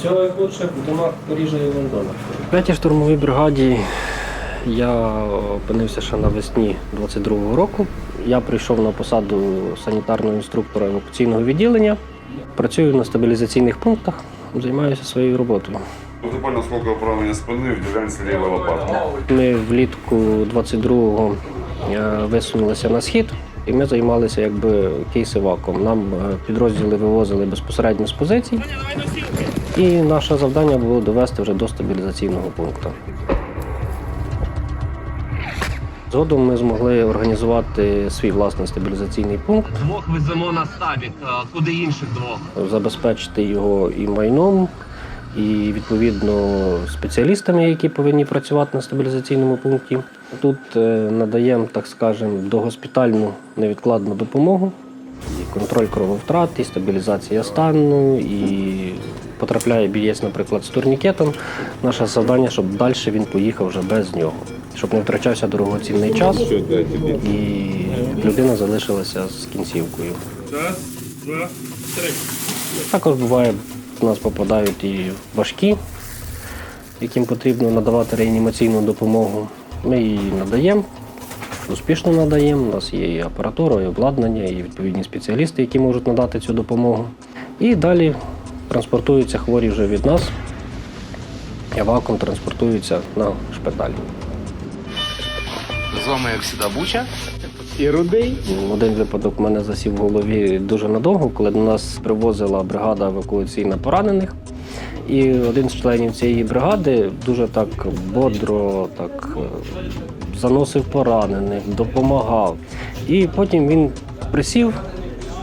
Все як лучше в домах Парижа і Лондона. В 5-й штурмовій бригаді я опинився ще навесні 22-го року. Я прийшов на посаду санітарного інструктора евакуаційного відділення. Працюю на стабілізаційних пунктах, займаюся своєю роботою. Вогнепальна осколкова поранення спини в ділянці лівого лопатки. Ми влітку 22-го е, висунулися на схід, і ми займалися якби кейс-еваком. Нам е, підрозділи вивозили безпосередньо з позицій, і наше завдання було довести вже до стабілізаційного пункту. Згодом ми змогли організувати свій власний стабілізаційний пункт, Двох веземо на стабік, куди інших двох? забезпечити його і майном, і відповідно спеціалістами, які повинні працювати на стабілізаційному пункті. Тут е, надаємо, так скажемо, догоспітальну невідкладну допомогу, і контроль крововтрат, і стабілізація стану, і потрапляє бієць, наприклад, з турнікетом. Наше завдання, щоб далі він поїхав вже без нього, щоб не втрачався дорогоцінний час і людина залишилася з кінцівкою. Також буває, в нас попадають і важкі, яким потрібно надавати реанімаційну допомогу. Ми її надаємо, успішно надаємо. У нас є і апаратура, і обладнання, і відповідні спеціалісти, які можуть надати цю допомогу. І далі транспортуються хворі вже від нас. Еваком транспортуються на шпиталь. З вами, як завжди, Буча і Рудий. Один випадок в мене засів в голові дуже надовго, коли до нас привозила бригада евакуаційна поранених. І один з членів цієї бригади дуже так бодро так е, заносив поранених, допомагав. І потім він присів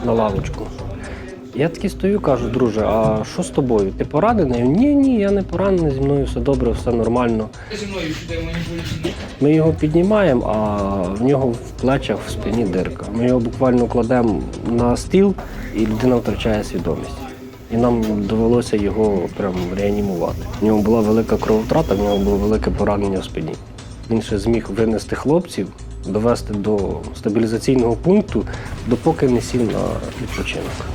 на лавочку. Я такий стою, кажу, друже, а що з тобою? Ти поранений? Ні, ні, я не поранений, зі мною все добре, все нормально. Ми його піднімаємо, а в нього в плечах в спині дирка. Ми його буквально кладемо на стіл, і людина втрачає свідомість. І нам довелося його прям реанімувати. У нього була велика крововтрата, в нього було велике поранення в спині. Він ще зміг винести хлопців, довести до стабілізаційного пункту, допоки не сів на відпочинок.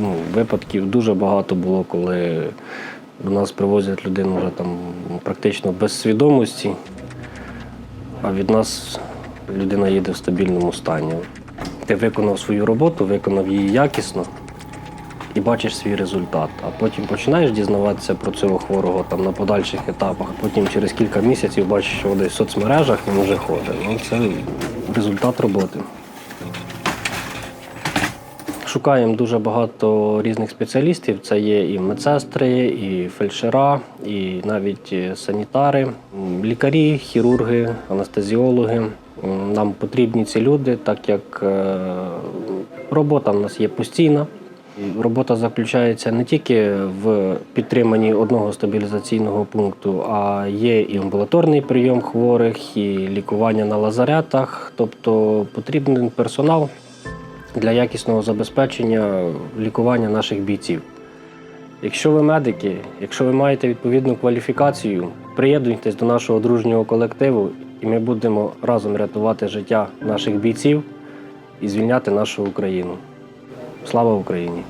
Ну, випадків дуже багато було, коли до нас привозять людину вже там практично без свідомості, а від нас людина їде в стабільному стані. Ти виконав свою роботу, виконав її якісно і бачиш свій результат. А потім починаєш дізнаватися про цього хворого там на подальших етапах. Потім через кілька місяців бачиш, що десь в соцмережах він вже ходить. Ну, це результат роботи. Шукаємо дуже багато різних спеціалістів. Це є і медсестри, і фельдшера, і навіть е, санітари, лікарі, хірурги, анестезіологи. Нам потрібні ці люди, так як е, робота в нас є постійна. Робота заключається не тільки в підтриманні одного стабілізаційного пункту, а є і амбулаторний прийом хворих, і лікування на лазаретах. Тобто потрібен персонал для якісного забезпечення лікування наших бійців. Якщо ви медики, якщо ви маєте відповідну кваліфікацію, приєднуйтесь до нашого дружнього колективу, і ми будемо разом рятувати життя наших бійців і звільняти нашу Україну. Слава Україні!